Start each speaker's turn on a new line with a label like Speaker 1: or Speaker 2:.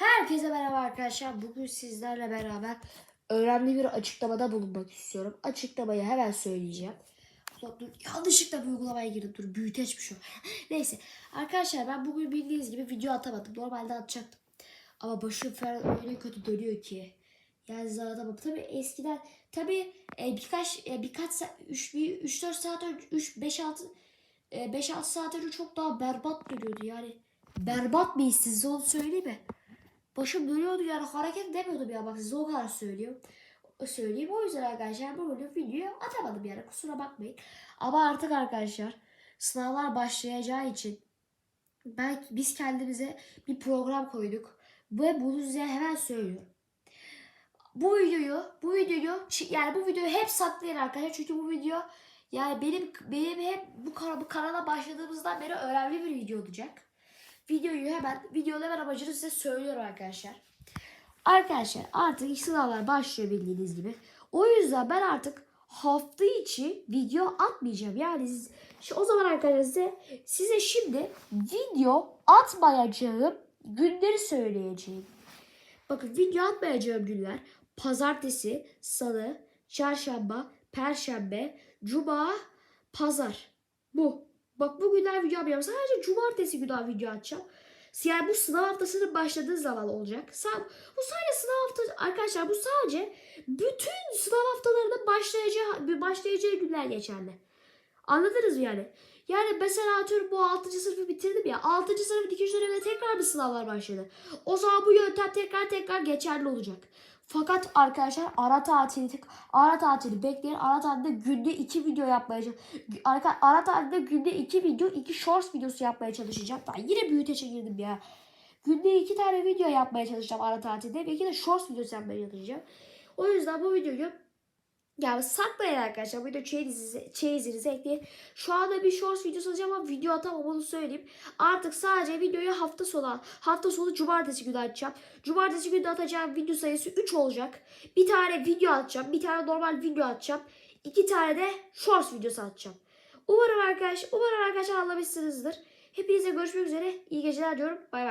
Speaker 1: Herkese merhaba arkadaşlar. Bugün sizlerle beraber önemli bir açıklamada bulunmak istiyorum. Açıklamayı hemen söyleyeceğim. Dur, yanlışlıkla bir uygulamaya girdim. Dur büyüteç bir şey. Neyse. Arkadaşlar ben bugün bildiğiniz gibi video atamadım. Normalde atacaktım. Ama başım falan öyle kötü dönüyor ki. Yani anlatamam. Tabii eskiden tabii e, birkaç e, birkaç saat 3 3 4 saat önce 3 5 6 5 6 saat önce çok daha berbat dönüyordu yani. Berbat bir size onu söyleyeyim mi? Başım dönüyordu yani hareket edemiyordum ya bak size o kadar söylüyorum. Söyleyeyim o yüzden arkadaşlar bölüm videoyu atamadım yani kusura bakmayın. Ama artık arkadaşlar sınavlar başlayacağı için ben, biz kendimize bir program koyduk. Ve bunu size hemen söylüyorum. Bu videoyu, bu videoyu yani bu videoyu hep saklayın arkadaşlar çünkü bu video yani benim benim hep bu, bu kanala başladığımızdan beri önemli bir video olacak. Videoyu hemen videonun hemen amacını size söylüyorum arkadaşlar. Arkadaşlar artık sınavlar başlıyor bildiğiniz gibi. O yüzden ben artık hafta içi video atmayacağım. Yani siz, o zaman arkadaşlar size, size şimdi video atmayacağım günleri söyleyeceğim. Bakın video atmayacağım günler pazartesi, salı, çarşamba, perşembe, cuma, pazar. Bu. Bak bu günler video yapacağım. Sadece cumartesi günü video atacağım. Yani bu sınav haftasının başladığı zaman olacak. Bu sadece sınav haftası arkadaşlar bu sadece bütün sınav haftalarının başlayacağı başlayacağı günler geçerli. Anladınız mı yani? Yani mesela atıyorum bu 6. sınıfı bitirdim ya. 6. sınıfın 2. döneminde tekrar bir sınavlar başladı. O zaman bu yöntem tekrar tekrar geçerli olacak. Fakat arkadaşlar ara tatili ara tatili bekleyin. Ara tatilde günde 2 video yapmaya Arka, ara tatilde günde 2 video, 2 shorts videosu yapmaya çalışacağım. Ben yine büyüteçe girdim ya. Günde 2 tane video yapmaya çalışacağım ara tatilde. 2 de shorts videosu yapmaya çalışacağım. O yüzden bu videoyu yani saklayın arkadaşlar. Video çeyizinize, çeyizinize ekleyin. Şu anda bir shorts videosu alacağım ama video atamam onu söyleyeyim. Artık sadece videoyu hafta sonu hafta sonu cumartesi günü açacağım. Cumartesi günü atacağım video sayısı 3 olacak. Bir tane video atacağım. Bir tane normal video atacağım. iki tane de shorts videosu atacağım. Umarım arkadaş, umarım arkadaşlar anlamışsınızdır. Hepinize görüşmek üzere. İyi geceler diyorum. Bay bay.